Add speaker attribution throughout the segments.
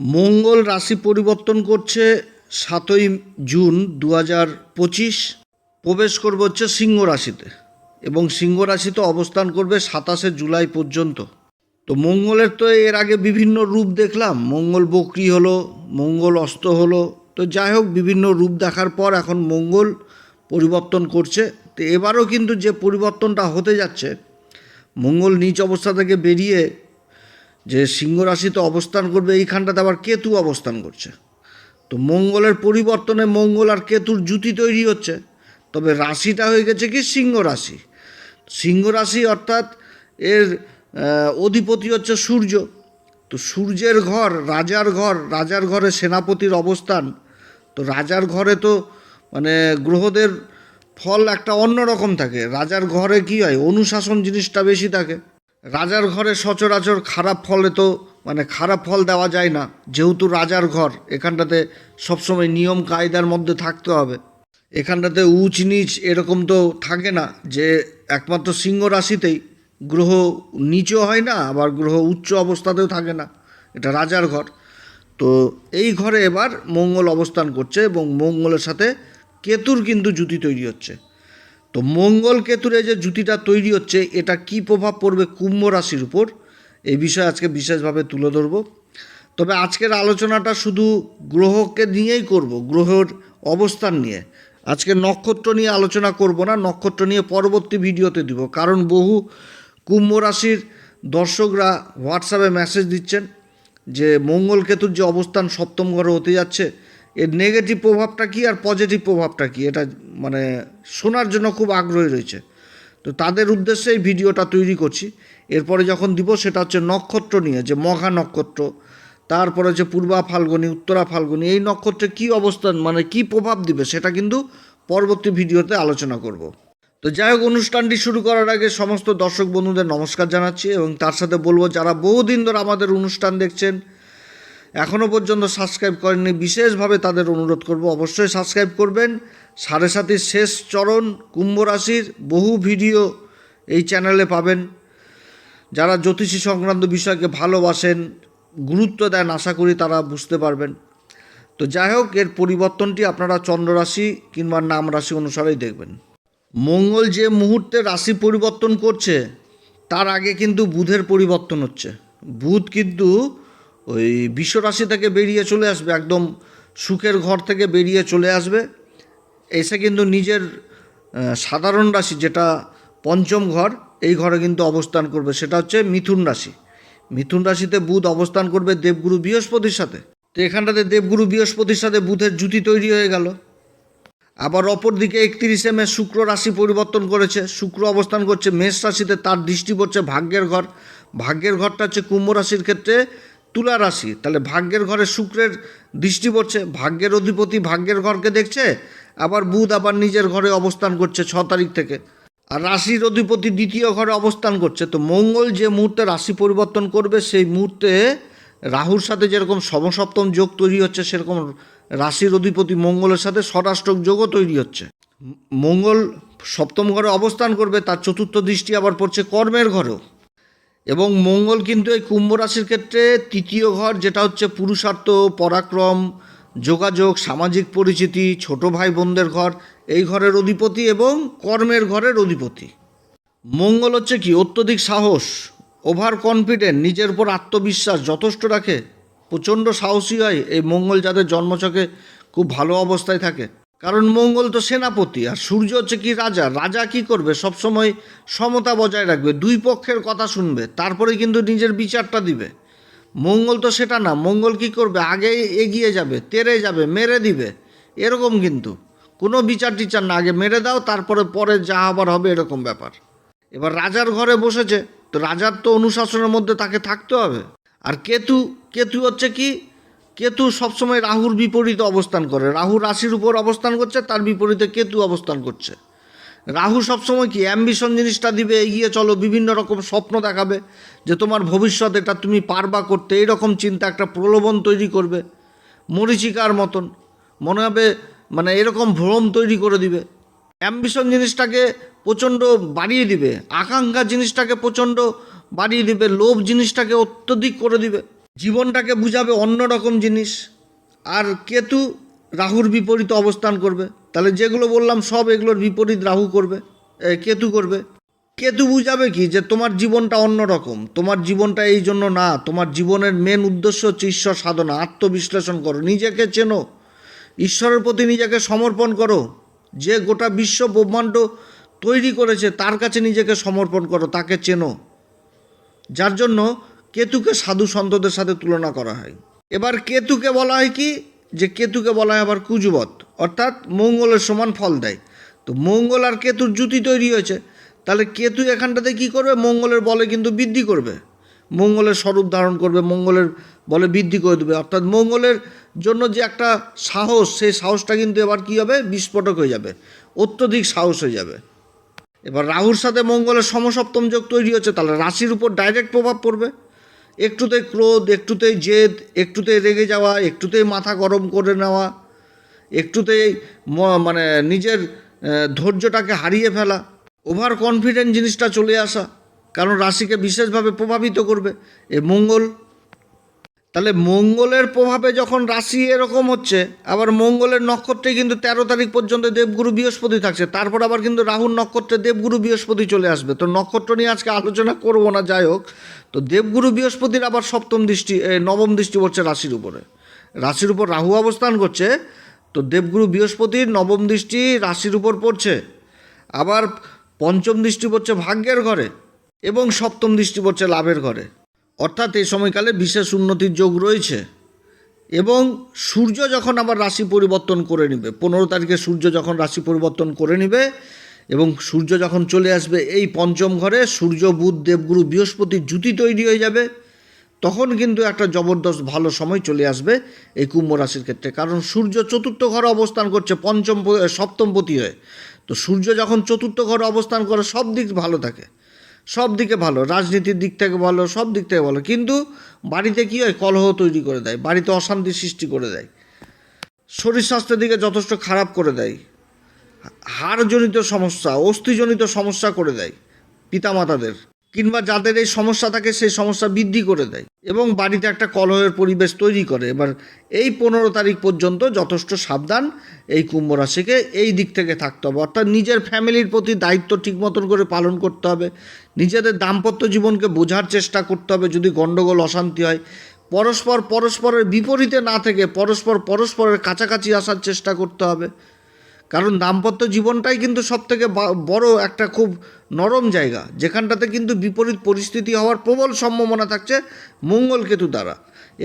Speaker 1: মঙ্গল রাশি পরিবর্তন করছে সাতই জুন দু হাজার পঁচিশ। প্রবেশ করবে হচ্ছে সিংহ রাশিতে এবং সিংহ রাশিতে অবস্থান করবে সাতাশে জুলাই পর্যন্ত। তো মঙ্গলের তো এর আগে বিভিন্ন রূপ দেখলাম। মঙ্গল বকরি হলো, মঙ্গল অস্ত হলো। তো যাই হোক, বিভিন্ন রূপ দেখার পর এখন মঙ্গল পরিবর্তন করছে। তো এবারও কিন্তু যে পরিবর্তনটা হতে যাচ্ছে, মঙ্গল নিচ অবস্থা থেকে বেরিয়ে যে সিংহ রাশিতে অবস্থান করবে, এইখানটাতে আবার কেতু অবস্থান করছে। তো মঙ্গলের পরিবর্তনে মঙ্গল আর কেতুর জুতি তৈরি হচ্ছে। তবে রাশিটা হয়ে গেছে কি সিংহ রাশি। সিংহ রাশি অর্থাৎ এর অধিপতি হচ্ছে সূর্য। তো সূর্যের ঘর, রাজার ঘর, রাজার ঘরে সেনাপতির অবস্থান। তো রাজার ঘরে তো মানে গ্রহদের ফল একটা অন্য রকম থাকে। রাজার ঘরে কি হয়, অনুশাসন জিনিসটা বেশি থাকে। রাজার ঘরে সচরাচর খারাপ ফলে তো মানে খারাপ ফল দেওয়া যায় না। যেহেতু রাজার ঘর, এখানটাতে সবসময় নিয়ম কায়দার মধ্যে থাকতে হবে। এখানটাতে উঁচ নিচ এরকম তো থাকে না যে, একমাত্র সিংহ রাশিতেই গ্রহ নিচও হয় না, আবার গ্রহ উচ্চ অবস্থাতেও থাকে না। এটা রাজার ঘর। তো এই ঘরে এবার মঙ্গল অবস্থান করছে এবং মঙ্গলের সাথে কেতুর কিন্তু জুতি তৈরি হচ্ছে। তো মঙ্গল কেতুর যে জুতিটা তৈরি হচ্ছে, এটা কি প্রভাব পড়বে কুম্ভ রাশির উপর? এই বিষয়ে আজকে বিশেষভাবে তুলে ধরব। তবে আজকের আলোচনাটা শুধু গ্রহকে নিয়েই করব, গ্রহের অবস্থান নিয়ে। আজকে নক্ষত্র নিয়ে আলোচনা করব না, নক্ষত্র নিয়ে পরবর্তী ভিডিওতে দিব। কারণ বহু কুম্ভ রাশির দর্শকরা হোয়াটসঅ্যাপে মেসেজ দিচ্ছেন যে মঙ্গল কেতুর যে অবস্থান সপ্তম ঘরে হতে যাচ্ছে এর নেগেটিভ প্রভাবটা কী আর পজিটিভ প্রভাবটা কী? এটা মানে শোনার জন্য খুব আগ্রহী রয়েছে। তো তাদের উদ্দেশ্যে এই ভিডিওটা তৈরি করছি। এরপরে যখন দিব সেটা হচ্ছে নক্ষত্র নিয়ে, যে মঘা নক্ষত্র, তারপরে হচ্ছে পূর্বা ফাল্গুনি, উত্তরা ফাল্গুনি, এই নক্ষত্রে কি অবস্থান মানে কি প্রভাব দিবে সেটা কিন্তু পরবর্তী ভিডিওতে আলোচনা করব। তো যাই হোক, অনুষ্ঠানটি শুরু করার আগে সমস্ত দর্শক বন্ধুদের নমস্কার জানাচ্ছি এবং তার সাথে বলব, যারা বহুদিন ধরে আমাদের অনুষ্ঠান দেখছেন এখনও পর্যন্ত সাবস্ক্রাইব করেননি, বিশেষভাবে তাদের অনুরোধ করব অবশ্যই সাবস্ক্রাইব করবেন। সাড়ে সাতির শেষ চরণ কুম্ভ রাশির বহু ভিডিও এই চ্যানেলে পাবেন। যারা জ্যোতিষী সংক্রান্ত বিষয়কে ভালোবাসেন, গুরুত্ব দেন, আশা করি তারা বুঝতে পারবেন। তো যাই হোক, এর পরিবর্তনটি আপনারা চন্দ্ররাশি কিংবা নাম রাশি অনুসারেই দেখবেন। মঙ্গল যে মুহূর্তে রাশি পরিবর্তন করছে, তার আগে কিন্তু বুধের পরিবর্তন হচ্ছে। বুধ কিন্তু ওই বিশ্বরাশি থেকে বেরিয়ে চলে আসবে, একদম সুখের ঘর থেকে বেরিয়ে চলে আসবে। এসে কিন্তু নিজের সাধারণ রাশি যেটা পঞ্চম ঘর, এই ঘরে কিন্তু অবস্থান করবে। সেটা হচ্ছে মিথুন রাশি। মিথুন রাশিতে বুধ অবস্থান করবে দেবগুরু বৃহস্পতির সাথে। তো এখানটাতে দেবগুরু বৃহস্পতির সাথে বুধের জুতি তৈরি হয়ে গেল। আবার অপর দিকে একত্রিশে মে শুক্র রাশি পরিবর্তন করেছে। শুক্র অবস্থান করছে, মেষ রাশিতে তার দৃষ্টি পড়ছে ভাগ্যের ঘর। ভাগ্যের ঘরটা হচ্ছে কুম্ভ রাশির ক্ষেত্রে তুলা রাশি, তাহলে ভাগ্যের ঘরে শুক্রের দৃষ্টি পড়ছে, ভাগ্যের অধিপতি ভাগ্যের ঘরকে দেখছে, আবার বুধ আবার নিজের ঘরে অবস্থান করছে ছ তারিখ থেকে। আর রাশির অধিপতি দ্বিতীয় ঘরে অবস্থান করছে, তো মঙ্গল যে মুহূর্তে রাশি পরিবর্তন করবে, সেই মুহূর্তে রাহুর সাথে যেরকম সমসপ্তম যোগ তৈরি হচ্ছে, সেরকম রাশির অধিপতি মঙ্গলের সাথে ষড়াষ্টক যোগও তৈরি হচ্ছে। মঙ্গল সপ্তম ঘরে অবস্থান করবে, তার চতুর্থ দৃষ্টি আবার পড়ছে কর্মের ঘরেও। এবং মঙ্গল কিন্তু এই কুম্ভ রাশির ক্ষেত্রে তৃতীয় ঘর, যেটা হচ্ছে পুরুষার্থ, পরাক্রম, যোগাযোগ, সামাজিক পরিচিতি, ছোট ভাই বোনদের ঘর, এই ঘরের অধিপতি এবং কর্মের ঘরের অধিপতি। মঙ্গল হচ্ছে কি? অত্যধিক সাহস ওভার কনফিডেন্ট নিজের উপর আত্মবিশ্বাস যথেষ্ট রাখে, প্রচণ্ড সাহসী হয়, এই মঙ্গল যাদের জন্মচকে খুব ভালো অবস্থায় থাকে। কারণ মঙ্গল তো সেনাপতি, আর সূর্য হচ্ছে কি রাজা। রাজা কি করবে? সবসময় সমতা বজায় রাখবে, দুই পক্ষের কথা শুনবে, তারপরে কিন্তু নিজের বিচারটা দিবে। মঙ্গল তো সেটা না, মঙ্গল কি করবে? আগে এগিয়ে যাবে, তেরে যাবে, মেরে দিবে, এরকম কিন্তু। কোনো বিচার টিচার না, আগে মেরে দাও, তারপরে পরে যা আবার হবে এরকম ব্যাপার। এবার রাজার ঘরে বসেছে, তো রাজার তো অনুশাসনের মধ্যে তাকে থাকতে হবে। আর কেতু কেতু হচ্ছে কি কেতু সবসময় রাহুর বিপরীতে অবস্থান করে। রাহু রাশির উপর অবস্থান করছে, তার বিপরীতে কেতু অবস্থান করছে। রাহু সবসময় কি অ্যাম্বিশন জিনিসটা দিবে, এগিয়ে চলো, বিভিন্ন রকম স্বপ্ন দেখাবে, যে তোমার ভবিষ্যৎ এটা তুমি পারবা করতে এইরকম চিন্তা একটা প্রলোভন তৈরি করবে, মরিচিকার মতন। মনে হবে মানে এরকম ভ্রম তৈরি করে দিবে। অ্যাম্বিশন জিনিসটাকে প্রচণ্ড বাড়িয়ে দিবে, আকাঙ্ক্ষা জিনিসটাকে প্রচণ্ড বাড়িয়ে দিবে, লোভ জিনিসটাকে অত্যধিক করে দিবে। জীবনটাকে বুঝাবে অন্য রকম জিনিস। আর কেতু রাহুর বিপরীত অবস্থান করবে। তাহলে যেগুলো বললাম সব এগুলোর বিপরীত রাহু করবে কেতু করবে। কেতু বুঝাবে কি যে তোমার জীবনটা অন্যরকম তোমার জীবনটা এই জন্য না, তোমার জীবনের মেন উদ্দেশ্য হচ্ছে ঈশ্বর সাধনা, আত্মবিশ্লেষণ করো, নিজেকে চেনো, ঈশ্বরের প্রতি নিজেকে সমর্পণ করো। যে গোটা বিশ্ব ব্রহ্মাণ্ড তৈরি করেছে, তার কাছে নিজেকে সমর্পণ করো, তাকে চেনো। যার জন্য কেতুকে সাধু সন্তদের সাথে তুলনা করা হয়। এবার কেতুকে বলা হয় কি? যে কেতুকে বলা হয় আবার কুজবত অর্থাৎ মঙ্গলের সমান ফল দেয়। তো মঙ্গল আর কেতুর জুতি তৈরি হয়েছে। তাহলে কেতু এখানটাতে কি করবে? মঙ্গলের বলে কিন্তু বৃদ্ধি করবে। মঙ্গলের স্বরূপ ধারণ করবে, মঙ্গলের বলে বৃদ্ধি করে দেবে। অর্থাৎ মঙ্গলের জন্য যে একটা সাহস, সেই সাহসটা কিন্তু এবার কী হবে? বিস্ফোটক হয়ে যাবে, অত্যধিক সাহস হয়ে যাবে। এবার রাহুর সাথে মঙ্গলের সমসপ্তম যোগ তৈরি হচ্ছে, তাহলে রাশির উপর ডাইরেক্ট প্রভাব পড়বে। একটুতেই ক্রোধ একটুতেই জেদ একটুতেই রেগে যাওয়া একটুতেই মাথা গরম করে নেওয়া একটুতেই মানে নিজের ধৈর্যটাকে হারিয়ে ফেলা ওভার কনফিডেন্ট জিনিসটা চলে আসা, কারণ রাশিকে বিশেষভাবে প্রভাবিত করবে। এ, মঙ্গল তাহলে মঙ্গলের প্রভাবে যখন রাশি এরকম হচ্ছে, আবার মঙ্গলের নক্ষত্রে কিন্তু তেরো তারিখ পর্যন্ত দেবগুরু বৃহস্পতি থাকছে, তারপর আবার কিন্তু রাহুর নক্ষত্রে দেবগুরু বৃহস্পতি চলে আসবে। তো নক্ষত্র নিয়ে আজকে আলোচনা করব না, যাই হোক। তো দেবগুরু বৃহস্পতির আবার সপ্তম দৃষ্টি নবম দৃষ্টি পড়ছে রাশির উপরে। রাশির উপর রাহু অবস্থান করছে, তো দেবগুরু বৃহস্পতির নবম দৃষ্টি রাশির উপর পড়ছে। আবার পঞ্চম দৃষ্টি পড়ছে ভাগ্যের ঘরে এবং সপ্তম দৃষ্টি পড়ছে লাভের ঘরে। অর্থাৎ এই সময়কালে বিশেষ উন্নতির যোগ রয়েছে। এবং সূর্য যখন আবার রাশি পরিবর্তন করে নেবে, পনেরো তারিখে সূর্য যখন রাশি পরিবর্তন করে নেবে এবং সূর্য যখন চলে আসবে এই পঞ্চম ঘরে, সূর্য, বুধ, দেবগুরু বৃহস্পতির জুতি তৈরি হয়ে যাবে, তখন কিন্তু একটা জবরদস্ত ভালো সময় চলে আসবে এই কুম্ভ রাশির ক্ষেত্রে। কারণ সূর্য চতুর্থ ঘরে অবস্থান করছে পঞ্চম সপ্তমপতি হয়ে। তো সূর্য যখন চতুর্থ ঘরে অবস্থান করে, সব দিক ভালো থাকে। সব দিকে ভালো, রাজনীতির দিক থেকে ভালো সব দিক থেকে ভালো। কিন্তু বাড়িতে কী হয়? কলহ তৈরি করে দেয়, বাড়িতে অশান্তি সৃষ্টি করে দেয়। শরীর স্বাস্থ্যের দিকে যথেষ্ট খারাপ করে দেয়। হাড়জনিত সমস্যা, অস্থিজনিত সমস্যা করে দেয় পিতামাতাদের। কিংবা যাদের এই সমস্যা থাকে সেই সমস্যা বৃদ্ধি করে দেয় এবং বাড়িতে একটা কলহের পরিবেশ তৈরি করে। এবার এই পনেরো তারিখ পর্যন্ত যথেষ্ট সাবধান এই কুম্ভ রাশিকে এই দিক থেকে থাকতে হবে। অর্থাৎ নিজের ফ্যামিলির প্রতি দায়িত্ব ঠিক মতন করে পালন করতে হবে। নিজেদের দাম্পত্য জীবনকে বোঝার চেষ্টা করতে হবে যদি গণ্ডগোল অশান্তি হয়। পরস্পর পরস্পরের বিপরীতে না থেকে পরস্পর পরস্পরের কাছাকাছি আসার চেষ্টা করতে হবে। কারণ দাম্পত্য জীবনটাই কিন্তু সব থেকে বড় একটা খুব নরম জায়গা। যেখানটাতে কিন্তু বিপরীত পরিস্থিতি হওয়ার প্রবল সম্ভাবনা থাকছে মঙ্গল কেতু দ্বারা।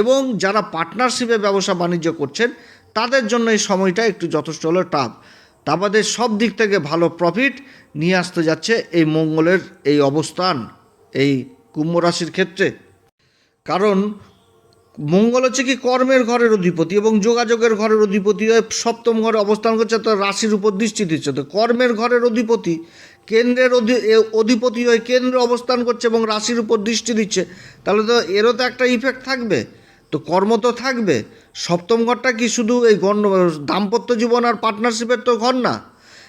Speaker 1: এবং যারা পার্টনারশিপে ব্যবসা বাণিজ্য করছেন, তাদের জন্য এই সময়টা একটু যথেষ্ট হলো টাফ তা বাদে সব দিক থেকে ভালো প্রফিট নিয়ে আসতে যাচ্ছে এই মঙ্গলের এই অবস্থান, এই কুম্ভ রাশির ক্ষেত্রে। কারণ মঙ্গল হচ্ছে কি কর্মের ঘরের অধিপতি এবং যোগাযোগের ঘরের অধিপতি হয়ে সপ্তম ঘরে অবস্থান করছে তো রাশির উপর দৃষ্টি দিচ্ছে। তো কর্মের ঘরের অধিপতি, কেন্দ্রের অধি- অধিপতি হয়ে কেন্দ্রে অবস্থান করছে এবং রাশির উপর দৃষ্টি দিচ্ছে। তাহলে তো এরও তো একটা ইফেক্ট থাকবে। তো কর্ম তো থাকবে। সপ্তম ঘরটা কি শুধু এই গণ্ড দাম্পত্য জীবন আর পার্টনারশিপের তো ঘর না।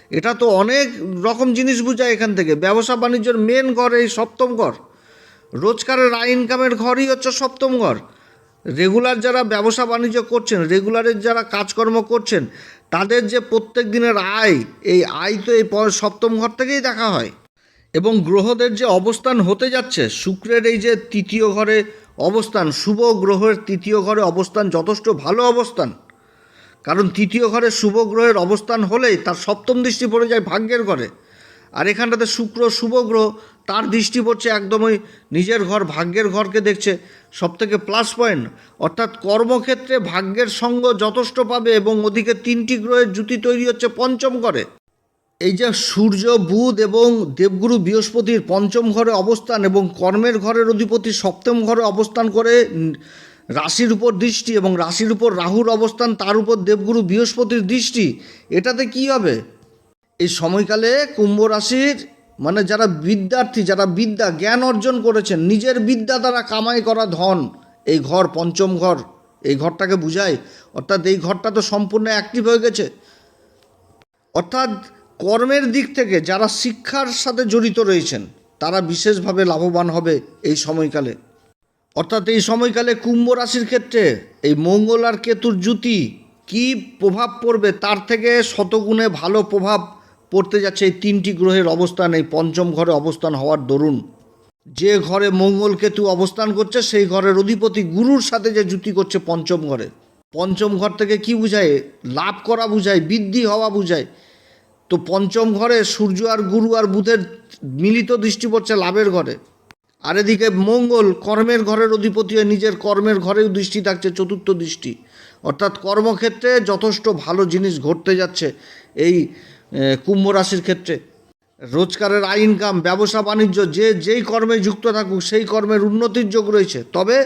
Speaker 1: এটা তো অনেক রকম জিনিস বোঝায় এখান থেকে। ব্যবসা বাণিজ্যের মেন ঘর এই সপ্তম ঘর। রোজগারের আয় ইনকামের ঘরই হচ্ছে সপ্তম ঘর। রেগুলার যারা ব্যবসা বাণিজ্য করছেন রেগুলারের যারা কাজকর্ম করছেন, তাদের যে প্রত্যেক দিনের আয়, এই আয় তো এই সপ্তম ঘর থেকেই দেখা হয়। এবং গ্রহদের যে অবস্থান হতে যাচ্ছে, শুক্রের এই যে তৃতীয় ঘরে অবস্থান, শুভ গ্রহের তৃতীয় ঘরে অবস্থান যথেষ্ট ভালো অবস্থান। কারণ তৃতীয় ঘরে শুভ গ্রহের অবস্থান হলেই তার সপ্তম দৃষ্টি পড়ে যায় ভাগ্যের ঘরে। আর এখানটাতে শুক্র, শুভ গ্রহ, তার দৃষ্টি পড়ছে একদমই নিজের ঘর, ভাগ্যের ঘরকে দেখছে। সব থেকে প্লাস পয়েন্ট অর্থাৎ কর্মক্ষেত্রে ভাগ্যের সঙ্গ যথেষ্ট পাবে এবং ওদিকে তিনটি গ্রহের জুতি তৈরি হচ্ছে পঞ্চম ঘরে। এই যে সূর্য, বুধ এবং দেবগুরু বৃহস্পতির পঞ্চম ঘরে অবস্থান এবং কর্মের ঘরের অধিপতি সপ্তম ঘরে অবস্থান করে রাশির উপর দৃষ্টি এবং রাশির উপর রাহুর অবস্থান, তার উপর দেবগুরু বৃহস্পতির দৃষ্টি, এটাতে কি হবে? এই সময়কালে কুম্ভ রাশির মানে যারা বিদ্যার্থী, যারা বিদ্যা, জ্ঞান অর্জন করেছেন, নিজের বিদ্যা দ্বারা কামাই করা ধন, এই ঘর, পঞ্চম ঘর, এই ঘরটাকে বুঝায় অর্থাৎ এই ঘরটা তো সম্পূর্ণ অ্যাক্টিভ হয়ে গেছে। অর্থাৎ কর্মের দিক থেকে যারা শিক্ষার সাথে জড়িত রয়েছেন, তারা বিশেষভাবে লাভবান হবে এই সময়কালে। অর্থাৎ এই সময়কালে কুম্ভ রাশির ক্ষেত্রে এই মঙ্গল আর কেতুর জুতি কি প্রভাব পড়বে, তার থেকে শতগুণে ভালো প্রভাব পড়তে যাচ্ছে এই তিনটি গ্রহের অবস্থান, এই পঞ্চম ঘরে অবস্থান হওয়ার দরুন। যে ঘরে মঙ্গল কেতু অবস্থান করছে, সেই ঘরের অধিপতি গুরুর সাথে যে জুতি করছে পঞ্চম ঘরে। পঞ্চম ঘর থেকে কি বুঝায়? লাভ করা বুঝায়, বৃদ্ধি হওয়া বুঝায়। তো পঞ্চম ঘরে সূর্য আর গুরু আর বুধের মিলিত দৃষ্টি পড়ছে লাভের ঘরে। আর এদিকে মঙ্গল কর্মের ঘরের অধিপতি হয়ে নিজের কর্মের ঘরেও দৃষ্টি থাকছে, চতুর্থ দৃষ্টি। অর্থাৎ কর্মক্ষেত্রে যথেষ্ট ভালো জিনিস ঘটতে যাচ্ছে। এই কুম্ভ রাশির ক্ষেত্রে। রোজগারের আয় ইনকাম ব্যবসা, বাণিজ্য, যে যেই কর্মে যুক্ত থাকুক, সেই কর্মের উন্নতির যোগ রয়েছে। তবে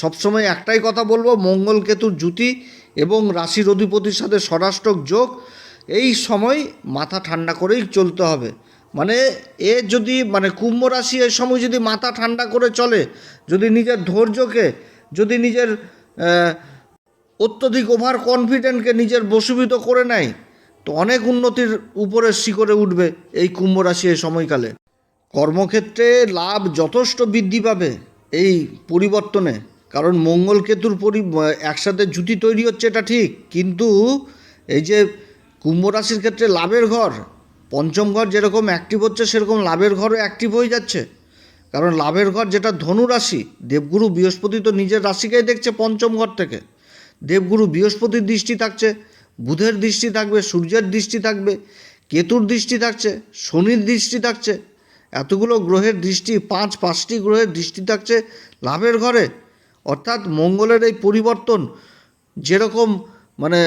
Speaker 1: সবসময় একটাই কথা বলব, মঙ্গল কেতুর জুতি এবং রাশির অধিপতির সাথে স্বরাষ্ট্রক যোগ, এই সময় মাথা ঠান্ডা করেই চলতে হবে। মানে এ যদি মানে কুম্ভ রাশি এই সময় যদি মাথা ঠান্ডা করে চলে, যদি নিজের ধৈর্যকে, যদি নিজের অত্যধিক ওভার কনফিডেন্টকে নিজের বশীভূত করে নেয় তো অনেক উন্নতির উপরে শিখরে উঠবে এই কুম্ভ রাশি এই সময়কালে। কর্মক্ষেত্রে লাভ যথেষ্ট বৃদ্ধি পাবে এই পরিবর্তনে। কারণ মঙ্গল কেতুর পরি একসাথে জুতি তৈরি হচ্ছে এটা ঠিক। কিন্তু এই যে কুম্ভ রাশির ক্ষেত্রে লাভের ঘর, পঞ্চম ঘর যেরকম অ্যাক্টিভ হচ্ছে, সেরকম লাভের ঘরও অ্যাক্টিভ হয়ে যাচ্ছে। কারণ লাভের ঘর যেটা ধনু রাশি, দেবগুরু বৃহস্পতি তো নিজের রাশিকেই দেখছে পঞ্চম ঘর থেকে। দেবগুরু বৃহস্পতির দৃষ্টি থাকছে বুধের দৃষ্টি থাকবে, সূর্যের দৃষ্টি থাকবে, কেতুর দৃষ্টি থাকছে, শনির দৃষ্টি থাকছে, এতগুলো গ্রহের দৃষ্টি, পাঁচ, পাঁচটি গ্রহের দৃষ্টি থাকছে লাভের ঘরে। অর্থাৎ মঙ্গলের এই পরিবর্তন যেরকম মানে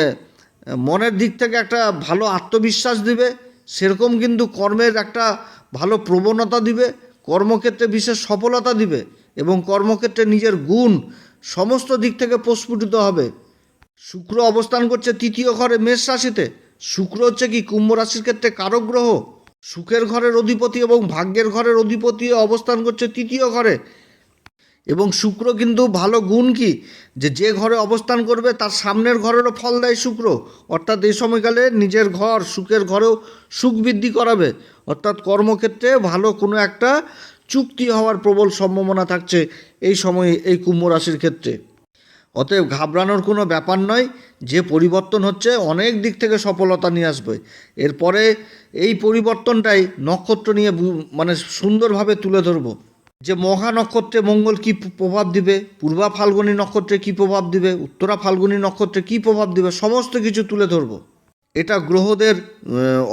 Speaker 1: মনের দিক থেকে একটা ভালো আত্মবিশ্বাস দিবে, সেরকম কিন্তু কর্মের একটা ভালো প্রবণতা দিবে, কর্মক্ষেত্রে বিশেষ সফলতা দিবে এবং কর্মক্ষেত্রে নিজের গুণ সমস্ত দিক থেকে প্রস্ফুটিত হবে। শুক্র অবস্থান করছে তৃতীয় ঘরে মেষ রাশিতে। শুক্র হচ্ছে কি কুম্ভ রাশির ক্ষেত্রে কারক গ্রহ। সুখের ঘরের অধিপতি এবং ভাগ্যের ঘরের অধিপতি অবস্থান করছে তৃতীয় ঘরে। এবং শুক্র কিন্তু ভালো গুণ কি? যে যে ঘরে অবস্থান করবে তার সামনের ঘরেরও ফল দেয় শুক্র। অর্থাৎ এই সময়কালে নিজের ঘর সুখের ঘরেও সুখ বৃদ্ধি করাবে। অর্থাৎ কর্মক্ষেত্রে ভালো কোনো একটা চুক্তি হওয়ার প্রবল সম্ভাবনা থাকছে এই সময়ে এই কুম্ভ রাশির ক্ষেত্রে। অতএব ঘাবড়ানোর কোনো ব্যাপার নয়, যে পরিবর্তন হচ্ছে অনেক দিক থেকে সফলতা নিয়ে আসবে। এরপরে এই পরিবর্তনটাই নক্ষত্র নিয়ে মানে সুন্দরভাবে তুলে ধরবো। যে মহা নক্ষত্রে মঙ্গল কী প্রভাব দিবে? পূর্বা ফাল্গুনী নক্ষত্রে কী প্রভাব দিবে? উত্তরা ফাল্গুনী নক্ষত্রে কী প্রভাব দিবে? সমস্ত কিছু তুলে ধরবো। এটা গ্রহদের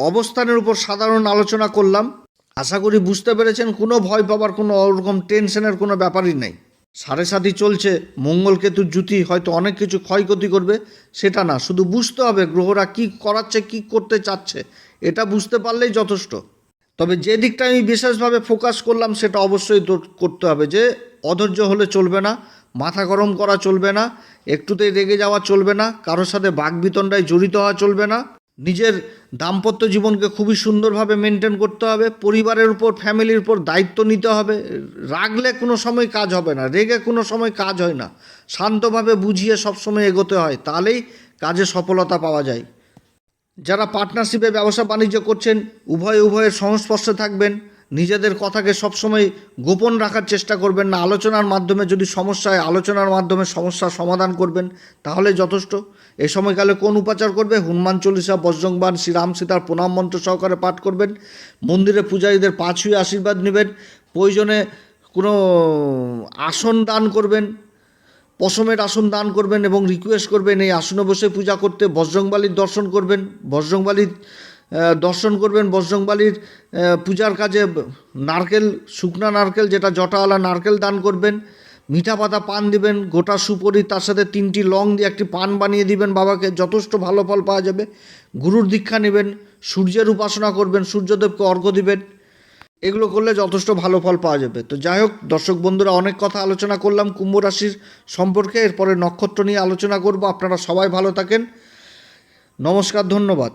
Speaker 1: অবস্থানের উপর সাধারণ আলোচনা করলাম। আশা করি বুঝতে পেরেছেন, কোনো ভয় পাবার কোনো ওরকম টেনশনের কোনো ব্যাপারই নেই। সাড়ে সাথী চলছে, মঙ্গল কেতুর হয়তো অনেক কিছু ক্ষয়ক্ষতি করবে, সেটা না, শুধু বুঝতে হবে গ্রহরা কি করাচ্ছে, কি করতে চাচ্ছে, এটা বুঝতে পারলেই যথেষ্ট। তবে যে দিকটা আমি বিশেষভাবে ফোকাস করলাম, সেটা অবশ্যই করতে হবে যে, অধৈর্য হলে চলবে না, মাথা গরম করা চলবে না, একটুতেই রেগে যাওয়া চলবে না, কারোর সাথে বাগবিতণ্ডায় জড়িত হওয়া চলবে না নিজের দাম্পত্য জীবনকে খুবই সুন্দরভাবে মেনটেন করতে হবে, পরিবারের উপর ফ্যামিলির উপর দায়িত্ব নিতে হবে। রাগলে কোনো সময় কাজ হবে না, রেগে কোনো সময় কাজ হয় না। শান্তভাবে বুঝিয়ে সবসময় এগোতে হয়, তাহলেই কাজে সফলতা পাওয়া যায়। যারা পার্টনারশিপে ব্যবসা বাণিজ্য করছেন, উভয় উভয়ের সংস্পর্শে থাকবেন। নিজেদের কথাকে সবসময় গোপন রাখার চেষ্টা করবেন না। আলোচনার মাধ্যমে যদি সমস্যা হয়, আলোচনার মাধ্যমে সমস্যার সমাধান করবেন, তাহলে যথেষ্ট। এ সময়কালে কোন উপাচার করবে? হনুমান চল্লিশা বজ্রংবান শ্রীরাম সীতার প্রণাম মন্ত্র সহকারে পাঠ করবেন। মন্দিরে পূজারীদের পা ছুঁয়ে আশীর্বাদ নেবেন। প্রয়োজনে কোনো আসন দান করবেন, পশমের আসন দান করবেন এবং রিকোয়েস্ট করবেন, এই আসনে বসে পূজা করতে। বজরংবালির দর্শন করবেন। বজরংবালির দর্শন করবেন বজরংবালির পূজার কাজে নারকেল, শুকনা নারকেল, যেটা জটাওয়ালা নারকেল দান করবেন, মিঠা পাতা পান দিবেন, গোটা সুপরি, তার সাথে তিনটি লং দিয়ে একটি পান বানিয়ে দিবেন, বাবাকে যথেষ্ট ভালো ফল পাওয়া যাবে। গুরুর দীক্ষা নেবেন, সূর্যের উপাসনা করবেন, সূর্যদেবকে অর্ঘ্য দিবেন, এগুলো করলে যথেষ্ট ভালো ফল পাওয়া যাবে। তো যাই হোক, দর্শক বন্ধুরা, অনেক কথা আলোচনা করলাম কুম্ভ রাশির সম্পর্কে, এরপরে নক্ষত্র নিয়ে আলোচনা করব। আপনারা সবাই ভালো থাকেন। নমস্কার, ধন্যবাদ।